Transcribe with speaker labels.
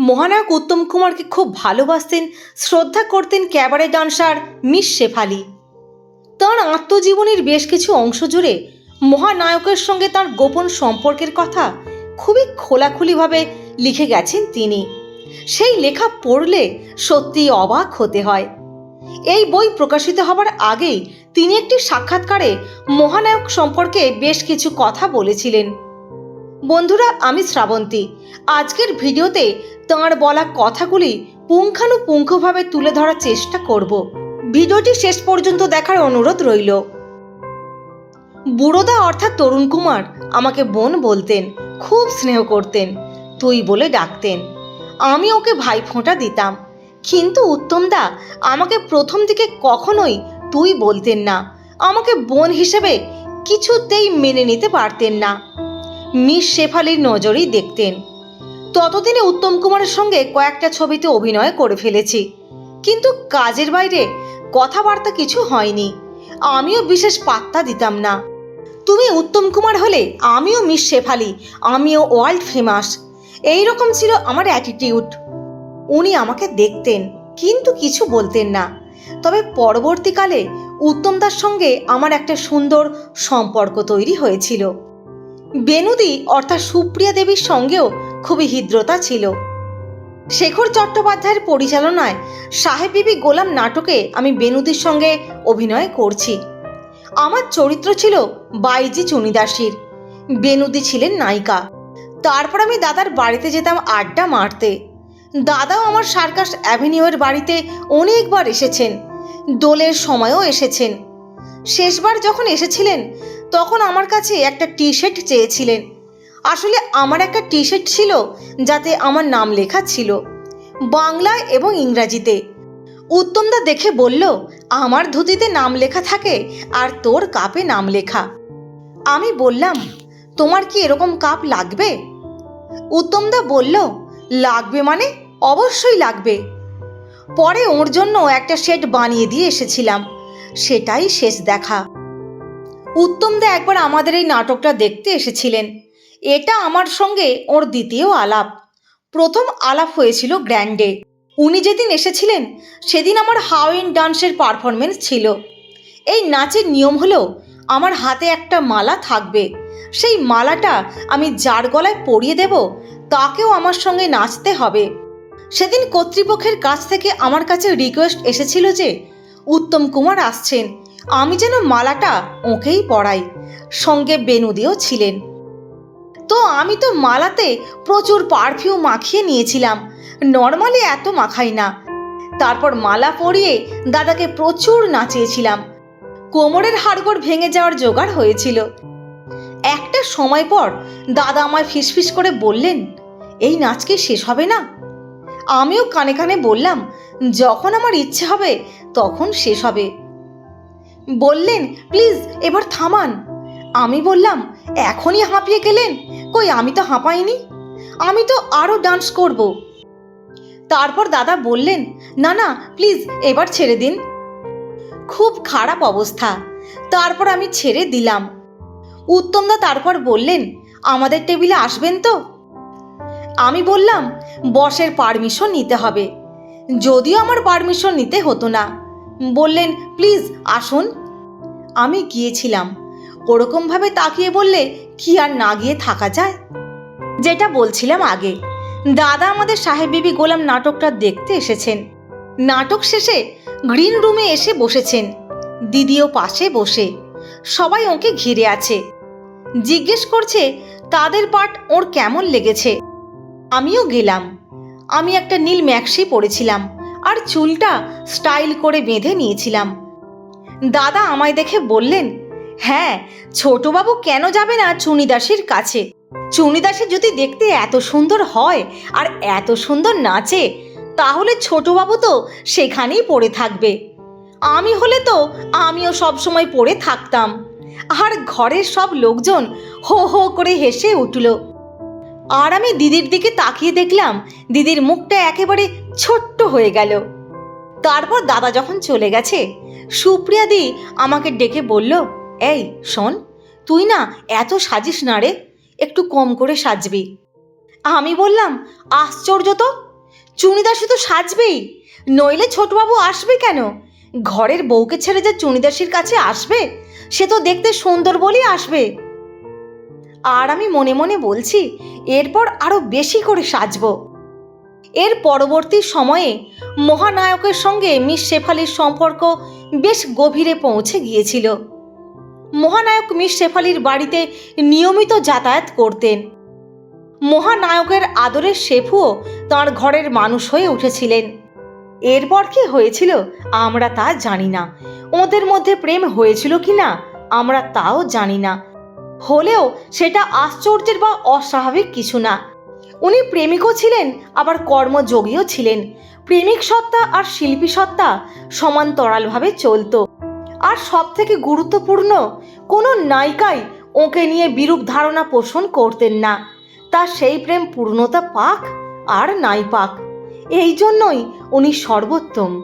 Speaker 1: মহানায়ক উত্তম কুমারকে খুব ভালোবাসতেন, শ্রদ্ধা করতেন ক্যাবারে ডান্সার মিস শেফালি। তাঁর আত্মজীবনীর বেশ কিছু অংশ জুড়ে মহানায়কের সঙ্গে তার গোপন সম্পর্কের কথা খুবই খোলাখুলিভাবে লিখে গেছেন তিনি। সেই লেখা পড়লে সত্যি অবাক হতে হয়। এই বই প্রকাশিত হবার আগেই তিনি একটি সাক্ষাৎকারে মহানায়ক সম্পর্কে বেশ কিছু কথা বলেছিলেন। বন্ধুরা, আমি শ্রাবন্তী। আজকের ভিডিওতে তাঁর বলা কথাগুলি পুঙ্খানুপুঙ্খভাবে তুলে ধরার চেষ্টা করব। ভিডিওটি শেষ পর্যন্ত দেখার অনুরোধ রইল। বুড়োদা অর্থাৎ তরুণ কুমার আমাকে বোন বলতেন, খুব স্নেহ করতেন, তুই বলে ডাকতেন। আমি ওকে ভাই ফোঁটা দিতাম। কিন্তু উত্তমদা আমাকে প্রথম দিকে কখনোই তুই বলতেন না। আমাকে বোন হিসেবে কিছুতেই মেনে নিতে পারতেন না। মিস শেফালির নজরেই দেখতেন। ততদিনে উত্তম কুমারের সঙ্গে কয়েকটা ছবিতে অভিনয় করে ফেলেছি। কিন্তু কাজের বাইরে কথাবার্তা কিছু হয়নি। আমিও বিশেষ পাত্তা দিতাম না। তুমি উত্তম কুমার হলে আমিও মিস শেফালি, আমিও ওয়ার্ল্ড ফেমাস। এই রকম ছিল আমার অ্যাটিটিউড। উনি আমাকে দেখতেন, কিন্তু কিছু বলতেন না। তবে পরবর্তীকালে উত্তমদার সঙ্গে আমার একটা সুন্দর সম্পর্ক তৈরি হয়েছিল। বেনুদি অর্থাৎ সুপ্রিয়া দেবীর সঙ্গেও খুবই হৃদ্রতা ছিল। শেখর চট্টোপাধ্যায়ের পরিচালনায় সাহেব বিবি গোলাম নাটকে আমি বেনুদির সঙ্গে অভিনয় করছি। আমার চরিত্র ছিল বাইজি চুনিদাসীর। বেনুদি ছিলেন নায়িকা। তারপর আমি দাদার বাড়িতে যেতাম আড্ডা মারতে। দাদাও আমার সার্কাস অ্যাভিনিউয়ের বাড়িতে অনেকবার এসেছেন। দোলের সময়ও এসেছেন। শেষবার যখন এসেছিলেন তখন আমার কাছে একটা টি শার্ট চেয়েছিলেন। আসলে আমার একটা টি শার্ট ছিল যাতে আমার নাম লেখা ছিল। বাংলায় এবং ইংরাজিতে। উত্তমদা দেখে বলল, আমার ধুতিতে নাম লেখা থাকে আর তোর কাপে নাম লেখা। আমি বললাম, তোমার কি এরকম কাপ লাগবে? উত্তমদা বলল, লাগবে মানে? অবশ্যই লাগবে। পরে ওর জন্য একটা সেট বানিয়ে দিয়ে এসেছিলাম। সেটাই শেষ দেখা। উত্তমদা একবার আমাদের এই নাটকটা দেখতে এসেছিলেন। এটা আমার সঙ্গে ওর দ্বিতীয় আলাপ। প্রথম আলাপ হয়েছিল গ্র্যান্ডে। উনি যেদিন এসেছিলেন, সেদিন আমার হাউ হাওয়েন ডান্সের পারফরমেন্স ছিল। এই নাচের নিয়ম হলো, আমার হাতে একটা মালা থাকবে। সেই মালাটা আমি যার গলায় পরিয়ে দেব, তাকেও আমার সঙ্গে নাচতে হবে। সেদিন কর্তৃপক্ষের কাছ থেকে আমার কাছে রিকোয়েস্ট এসেছিল যে উত্তম কুমার আসছেন। আমি যেন মালাটা ওঁকেই পড়াই সঙ্গে বেনুদিও ছিলেন। তো আমি তো মালাতে প্রচুর পারফিউম মাখিয়ে নিয়েছিলাম। নর্মালি এত মাখাই না। তারপর মালা পরিয়ে দাদাকে প্রচুর নাচিয়েছিলাম। কোমরের হাড়গোড় ভেঙে যাওয়ার জোগাড় হয়েছিল। একটা সময় পর দাদা আমায় ফিসফিস করে বললেন, এই নাচ কি শেষ হবে না? আমিও কানে কানে বললাম, যখন আমার ইচ্ছে হবে তখন শেষ হবে। বললেন, প্লিজ, এবার থামান। আমি বললাম, এখনই হাঁপিয়ে গেলেন? কই, আমি তো হাঁপাইনি? আমি তো আরও ডান্স করব। তারপর দাদা বললেন, না না, প্লিজ, এবার ছেড়ে দিন। খুব খারাপ অবস্থা। তারপর আমি ছেড়ে দিলাম। উত্তমদা তারপর বললেন, আমাদের টেবিলে আসবেন তো? আমি বললাম, বসের পারমিশন নিতে হবে। যদিও আমার পারমিশন নিতে হতো না। বললেন, প্লিজ, আসুন। আমি গিয়েছিলাম। ওরকমভাবে তাকিয়ে বললে কি আর না গিয়ে থাকা যায়? যেটা বলছিলাম আগে। দাদা আমাদের সাহেব বিবি গোলাম নাটকটা দেখতে এসেছেন। নাটক শেষে গ্রিন রুমে এসে বসেছেন। দিদিও পাশে বসে। সবাই ওকে ঘিরে আছে। জিজ্ঞেস করছে, তাদের পাঠ ওর কেমন লেগেছে? আমিও গেলাম। আমি একটা নীল ম্যাক্সি পরেছিলাম আর চুলটা স্টাইল করে বেঁধে নিয়েছিলাম। দাদা আমায় দেখে বললেন হ্যাঁ ছোটবাবু কেন যাবে না চুনিদাসের কাছে? চুনিদাসে যদি দেখতে এত সুন্দর হয় আর এত সুন্দর নাচে, তাহলে ছোটবাবু তো সেখানেই পড়ে থাকবে। আমি হলে তো আমিও সব সময় পড়ে থাকতাম। আর ঘরের সব লোকজন হো হো করে হেসে উঠল। আর আমি দিদির দিকে তাকিয়ে দেখলাম, দিদির মুখটা একেবারে ছোট্ট হয়ে গেল। তারপর দাদা যখন চলে গেছে সুপ্রিয়া দি আমাকে ডেকে বলল, এই, শোন, তুই না এত সাজিস না রে, একটু কম করে সাজবি। আমি বললাম, আশ্চর্য তো চুনিদাসী তো সাজবেই, নইলে ছোটবাবু আসবে কেন? ঘরের বউকে ছেড়ে যে চুনিদাসীর কাছে আসবে, সে তো দেখতে সুন্দর বলেই আসবে। আর আমি মনে মনে বলছি, এরপর আরও বেশি করে সাজবো। এর পরবর্তী সময়ে মহানায়কের সঙ্গে মিস শেফালির সম্পর্ক বেশ গভীরে পৌঁছে গিয়েছিল। মহানায়ক মিস শেফালির বাড়িতে নিয়মিত যাতায়াত করতেন। মহানায়কের আদরের শেফুও তার ঘরের মানুষ হয়ে উঠেছিলেন। এরপর কি হয়েছিল আমরা তা জানি না। ওদের মধ্যে প্রেম হয়েছিল কি না আমরা তাও জানি না। হলেও সেটা আশ্চর্যের বা অস্বাভাবিক কিছু না। উনি প্রেমিকও ছিলেন, আবার কর্মযোগীও ছিলেন। প্রেমিক সত্তা আর শিল্পী সত্তা সমান্তরালভাবে চলত। আর সব থেকে গুরুত্বপূর্ণ, কোনো নায়িকাই ওকে নিয়ে বিরূপ ধারণা পোষণ করতেন না। তা সেই প্রেম পূর্ণতা পাক আর নাই পাক। এই জন্যই উনি সর্বোত্তম।